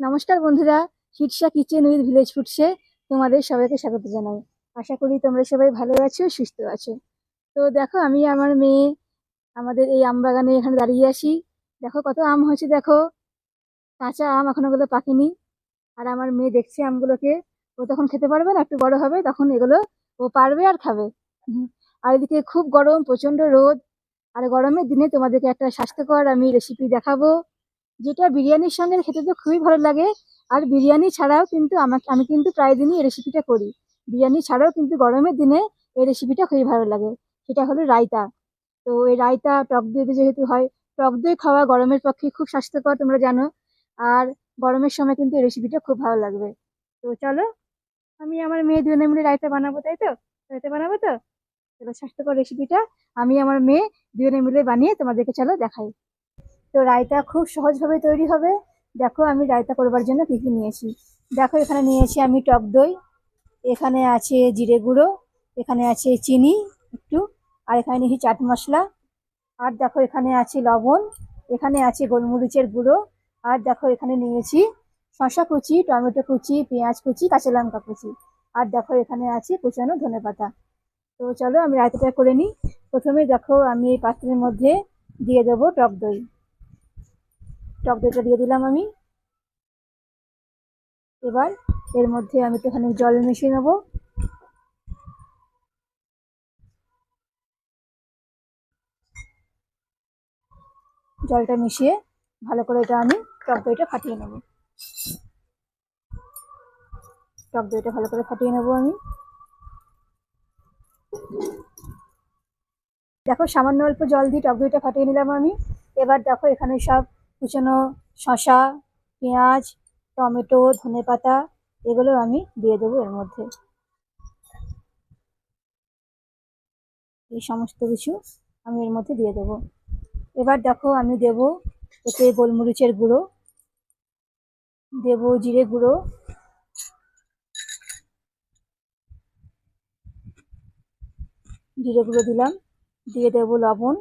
নমস্কার বন্ধুরা, হিটসা কিচেন উইথ ভিলেজ ফুডসে তোমাদের সবাইকে স্বাগত জানাই। আশা করি তোমরা সবাই ভালো আছো, সুস্থ আছো। তো দেখো, আমি আমার মেয়ে, আমাদের এই আম বাগানে এখানে দাঁড়িয়ে আসি দেখো কত আম হয়েছে, দেখো। কাঁচা আম এখনও ওগুলো পাকেনি। আর আমার মেয়ে দেখছে আমগুলোকে। ও তখন খেতে পারবে না, একটু বড় হবে, তখন এগুলো ও পারবে আর খাবে। আর এদিকে খুব গরম প্রচণ্ড রোদ। আর গরমের দিনে তোমাদেরকে একটা স্বাস্থ্যকর আমি রেসিপি দেখাবো। যেটা বিরিয়ানির সঙ্গে খেতে তো খুবই ভালো লাগে। আর বিরিয়ানি ছাড়াও কিন্তু আমাকে, আমি কিন্তু প্রায় দিনই এই রেসিপিটা করি। বিরিয়ানি ছাড়াও কিন্তু গরমের দিনে এই রেসিপিটা খুবই ভালো লাগে। সেটা হলো রায়তা। তো এই রায়তা, টক দই যেহেতু হয়, টক দই খাওয়া গরমের পক্ষে খুব স্বাস্থ্যকর, তোমরা জানো। আর গরমের সময় কিন্তু এই রেসিপিটা খুব ভালো লাগবে। তো চলো, আমি আমার মেয়ে দুজনে মিলে রায়তা বানাবো, তাই তো? রায়তা বানাবো তো? চলো স্বাস্থ্যকর রেসিপিটা আমি আমার মেয়ে দুজনে মিলে বানিয়ে তোমাদেরকে চলো দেখাই। তো রায়তা খুব সহজভাবে তৈরি হবে। দেখো আমি রায়তা করবার জন্য কী কী নিয়েছি। দেখো এখানে নিয়েছি আমি টক দই, এখানে আছে জিরে গুঁড়ো, এখানে আছে চিনি একটু, আর এখানে নিয়েছি চাট মশলা। আর দেখো এখানে আছে লবণ, এখানে আছে গোলমরিচের গুঁড়ো, আর দেখো এখানে নিয়েছি শসা কুচি, টমেটো কুচি, পেঁয়াজ কুচি, কাঁচা লঙ্কা কুচি। আর দেখো এখানে আছে কুচানো ধনেপাতা তো চলো আমি রায়তাটা করে নিই। প্রথমে দেখো আমি এই পাত্রের মধ্যে দিয়ে দেবো টক দই। টক দইটা দিয়ে দিলাম আমি। এবার এর মধ্যে আমি একটুখানি জল মিশিয়ে নেব। জলটা মিশিয়ে ভালো করে এটা আমি টক দইটা ফাটিয়ে নেব। টক দইটা ভালো করে ফাটিয়ে নেব আমি। দেখো সামান্য অল্প জল দিয়ে টক দইটা ফাটিয়ে নিলাম আমি। এবার দেখো এখানে সব কুচানো শসা, পেঁয়াজ, টমেটো ধনেপাতা এগুলো আমি দিয়ে দেবো এর মধ্যে। এই সমস্ত কিছু আমি এর মধ্যে দিয়ে দেবো। এবার দেখো আমি দেব এতে গোলমরিচের গুঁড়ো, দেব জিরে গুঁড়ো জিরে গুঁড়ো দিলাম, দিয়ে দেব লবণ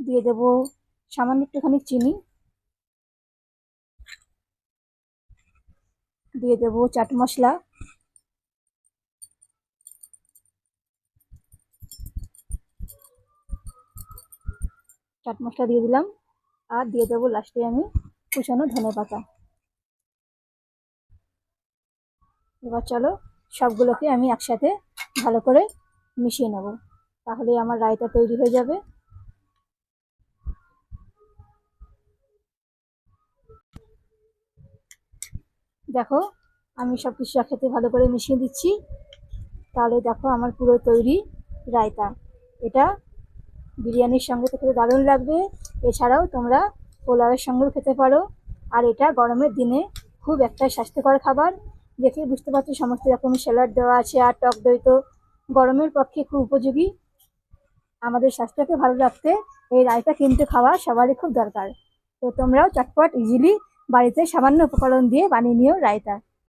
দিয়ে দেব সামান্য একটুখানি চিনি। দিয়ে দেব চাট মশলা। চাট মশলা দিয়ে দিলাম। আর দিয়ে দেবো লাস্টে আমি কুচানো ধনে পাতা। এবার চলো সবগুলোকে আমি একসাথে ভালো করে মিশিয়ে নেব। তাহলে আমার রায়তা তৈরি হয়ে যাবে। দেখো, আমি সব কিছু একসাথে ভালো করে মিশিয়ে দিচ্ছি। তাহলে দেখো আমার পুরো তৈরি রায়তা। এটা বিরিয়ানির সঙ্গে তো খেতে দারুণ লাগবে। এছাড়াও তোমরা পোলাওয়ের সঙ্গেও খেতে পারো। আর এটা গরমের দিনে খুব একটা স্বাস্থ্যকর খাবার। দেখে বুঝতে পারছি সমস্ত রকম স্যালাড দেওয়া আছে আর টক দই তো গরমের পক্ষে খুব উপযোগী। আমাদের স্বাস্থ্যকে ভালো রাখতে এই রায়তা কিনতে খাওয়া সবারই খুব দরকার। তো তোমরাও চটপট ইজিলি বাড়িতে সামান্য উপকরণ দিয়ে বানিয়ে নিও রায়তা।